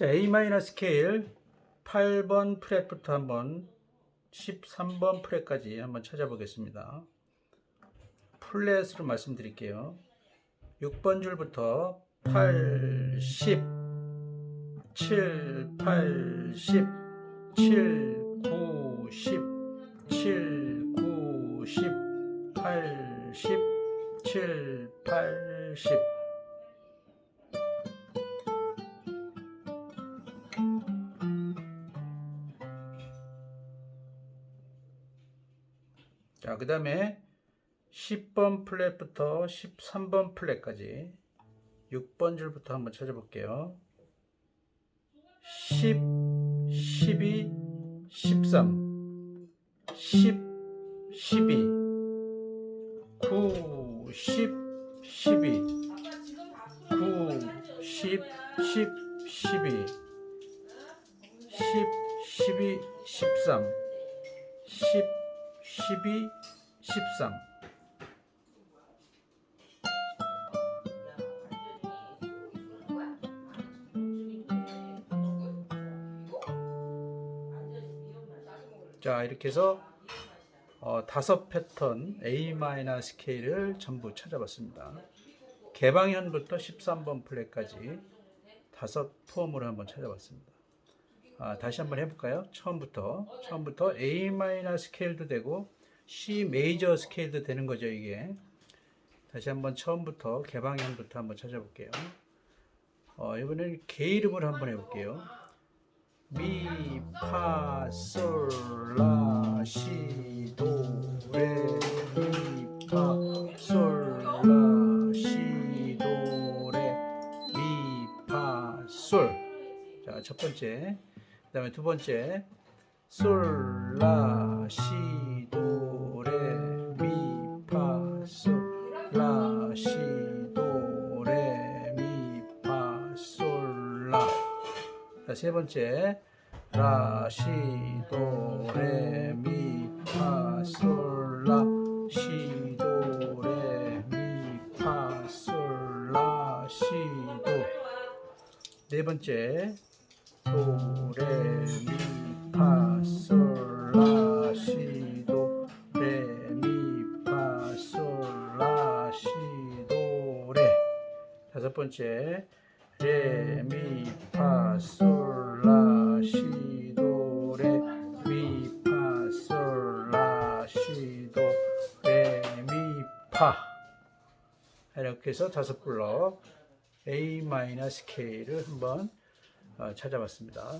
자, A 마이너 스케일 8번 프렛부터 한번 13번 프렛까지 한번 찾아보겠습니다. 플랫으로 말씀드릴게요. 6번 줄부터 8, 10, 7, 8, 10, 7, 9, 10, 7, 9, 10, 8, 10, 7, 8, 10. 자, 그 다음에 10번 플랫부터 13번 플랫까지 6번 줄부터 한번 찾아볼게요. 10, 12, 13, 10, 12, 9, 10, 12, 9, 10, 10, 12, 10, 12, 13, 10, 12, 13. 자, 이렇게 해서 어, 다섯 패턴 A 스케일을 전부 찾아봤습니다. 개방현부터 13번 플랫까지 다섯 폼으로 한번 찾아봤습니다. 아, 다시 한번 해볼까요? 처음부터 처음부터 A 마이너 스케일도 되고 C 메이저 스케일도 되는 거죠 이게. 다시 한번 처음부터 개방현부터 한번 찾아볼게요. 어, 이번에는 개 이름을 한번 해볼게요. 미, 파, 솔, 라, 시, 도, 레, 미, 파, 솔, 라, 시, 도, 레, 미, 파, 솔. 자, 첫 번째. 그 다음에 두 번째. 솔, 라, 시, 도, 레, 미, 파, 솔, 라, 시, 도, 레, 미, 파, 솔, 라. 자, 세 번째. 라, 시, 도, 레, 미, 파, 솔, 라, 시, 도, 레, 미, 파, 솔, 라, 시, 도. 네 번째. 도, 레, 미, 파, 솔, 라, 시, 도, 레, 미, 파, 솔, 라, 시, 도, 레. 다섯 번째. 레, 미, 파, 솔, 라, 시, 도, 레, 미, 파, 솔, 라, 시, 도, 레, 미, 파. 이렇게 해서 다섯 블럭 A 마이너 스케일을 한번 어, 찾아봤습니다.